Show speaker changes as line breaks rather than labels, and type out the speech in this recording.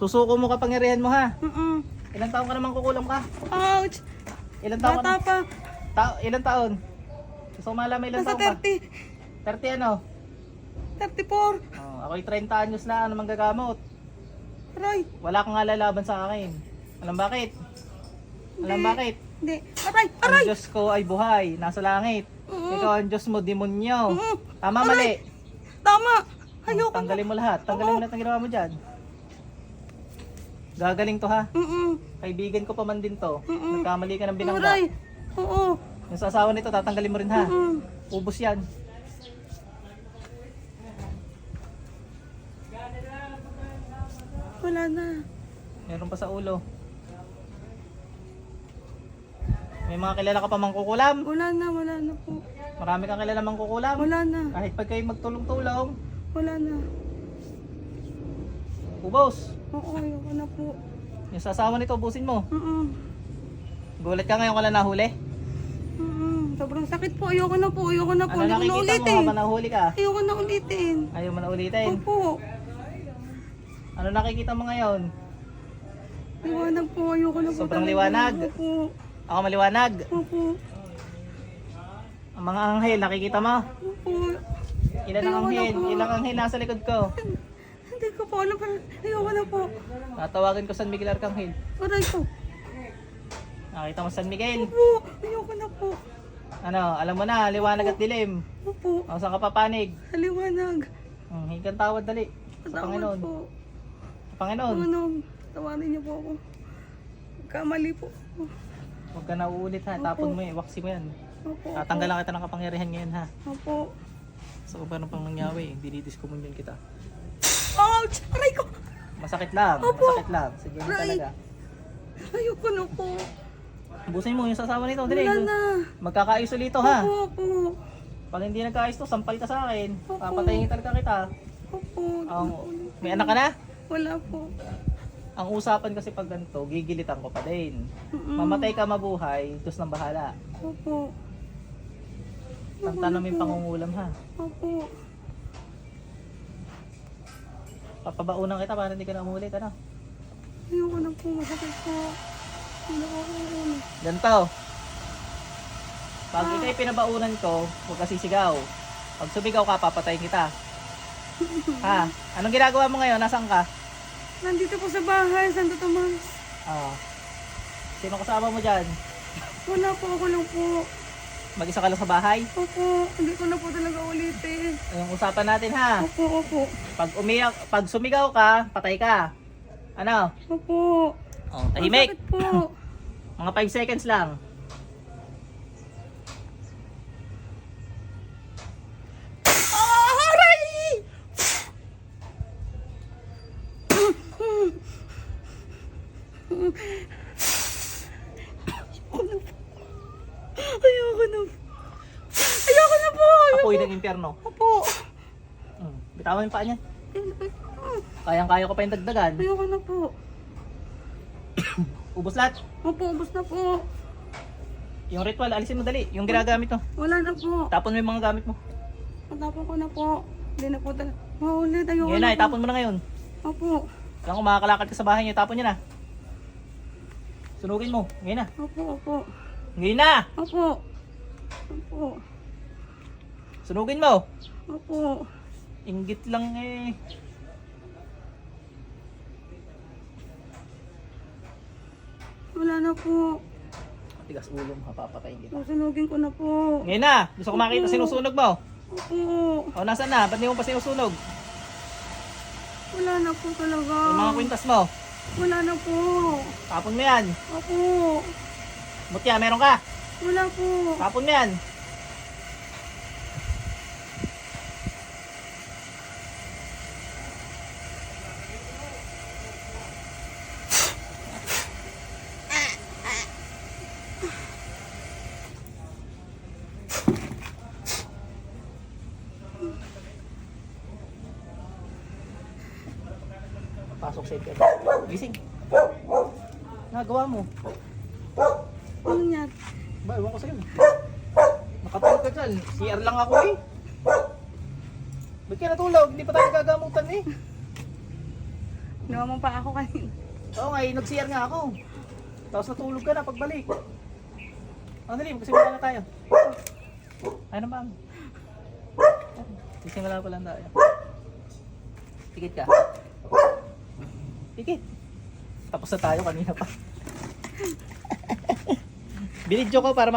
Susuko mo kapangyarihan mo ha.
Mm-mm.
Ilang taon ka naman kukulam ka?
Ouch!
Ilang taon ka
Bata
na?
pa.
Ta- ilang taon? Gusto ko malaman ilang
Nasa
taon ka?
30.
30 ano?
34.
Oh, ako'y 30 anyos na ano manggagamot.
Aray.
Wala kang alalaban sa akin. Alam bakit? Alam
Hindi.
bakit?
Hindi. Aray!
Ang
Aray!
Diyos ko ay buhay, nasa langit.
Oo.
Ikaw ang Diyos mo, demonyo.
Oo.
Tama,
Aray!
mali.
Tama! Ayoko na.
Tanggalin mo lahat. Tanggalin mo lahat ng ginawa mo dyan. Gagaling to ha.
Mm-mm.
Kaibigan ko pa man din to.
Mm-mm.
Nagkamali ka ng binangga.
Aray! Oo.
Yung sa asawa nito, tatanggalin mo rin ha.
Mm-mm.
Ubus yan.
Wala na.
Meron pa sa ulo. May mga kilala ka pa mang kukulam.
Wala na, wala na po.
Marami kang kilala mang kukulam.
Wala na.
Kahit pag kayo magtulong-tulong.
Wala na.
Ubos.
Oo, ayoko na po.
Yung sa asawa nito, ubusin mo.
Mm-mm.
Gulat ka ngayon ka lang nahuli.
Mm-mm. Sobrang sakit po. Ayoko na po. Ayoko na po.
Ano
Ayoko na
nakikita mo
ulitin.
habang nahuli ka?
Ayoko na ulitin.
Ayaw mo na ulitin.
Opo.
Ano nakikita mo ngayon?
Liwanag po. Ayoko na po.
Sobrang
talaga.
liwanag.
Opo.
Ako maliwanag.
Opo.
Ang mga anghel, nakikita mo?
Opo.
Ilan ang
Ayoko na
anghel?
po.
Ilang anghel nasa likod ko?
Ko po alam. pero Ayoko na po.
Tatawagin ko San Miguel Arcangel.
Aray ko.
Nakita mo San Miguel?
Opo. Ayoko na po.
Ano, alam mo na, liwanag at dilim.
Opo.
O, saan ka papanig?
Liwanag.
Hmm, hinggan tawad dali. Sa
Patawad
Panginoon.
po.
Sa Panginoon.
Panginoon. Tawarin niyo po ako. Kamali po.
Huwag ka na uulit ha. Tapon mo eh. Waksi mo yan.
Opo.
Tatanggalan kita ng kapangyarihan ngayon ha.
Opo.
So kung paano pang nangyari, dinidiscommune kita.
Ouch! Aray ko!
Masakit lang.
Opo.
Masakit lang. Sige na
Right.
talaga.
Ayoko na po.
Ubusin mo yung sasawa nito. Dali.
Wala na.
Magkakaayos ulit to ha.
Opo, opo.
Pag hindi nagkaayos to, sampal ka sa akin.
Opo.
Papatayin talaga kita.
Opo.
Ang, may anak ka na?
Wala po.
Ang usapan kasi pag ganito, gigilitan ko pa din.
Mm-mm.
Mamatay ka mabuhay, Diyos nang bahala.
Opo.
Tantanan mo yung pangungulam ha.
Opo.
Papabaunan kita para hindi ka na umulit, ano?
Ayoko na po. Masakit po. Hindi ako po.
Ganito. Pag ikay pinabaunan ko, huwag ka sisigaw. Pag sumigaw ka, papatayin kita. Ha? Anong ginagawa mo ngayon? Nasaan ka?
Nandito po sa bahay, Santo Tomas.
Ah. Sino kasama mo dyan?
Wala po ako lang po.
Mag-isa ka lang sa bahay?
Opo. Hindi ko na po talaga ulitin.
Yung usapan natin ha.
Opo, opo.
Pag umiyak, pag sumigaw ka, patay ka. Ano?
Opo.
Oh, tahimik.
Po.
Mga 5 seconds lang.
Ayoko na po. Ayoko na po. Ayoko.
Apoy ng impyerno.
Opo.
Hmm. Bitawan yung paa niya. Kayang-kaya ko pa yung dagdagan.
Ayoko na po.
Ubus lahat.
Opo, ubos na po.
Yung ritual, alisin mo dali. Yung ginagamit mo.
Wala na po.
Tapon mo yung mga gamit mo.
Matapon ko na po. Hindi na po talaga. Maulit. Ayoko
Ngayon
na
na,
po.
itapon mo na ngayon.
Opo.
Kaya kung makakalakad ka sa bahay niyo, tapon niyo na. Sunugin mo. Ngayon na.
Opo, opo.
Ngayon na!
Opo. Opo.
Sunugin mo.
Opo.
Inggit lang eh.
Wala na po.
Tigas ulo mo, papatayin kita.
Susunugin ko na po.
Ngayon na! Gusto ko makita sinusunog mo.
Opo.
O, nasaan na? Ba't di mo pa sinusunog?
Wala na po talaga.
Yung mga kwintas mo.
Wala na po.
Tapon mo yan.
Opo.
Mutya, meron ka.
Wala po.
Tapon mo yan. Pasok sa ka. Gising. Nagawa mo.
Ano yan?
Ba, ewan ko sa'yo. Nakatulog ka dyan. CR lang ako eh. Ba't ka natulog? Hindi pa tayo gagamutan eh.
Naman pa ako kanina.
Oo nga, eh, nag-CR nga ako. Tapos natulog ka na pagbalik. Ang dali, magsimula na tayo. Ay naman. Sisimula pa lang tayo. Tikit ka. Tikit. Tapos na tayo kanina pa. Binidyo ko para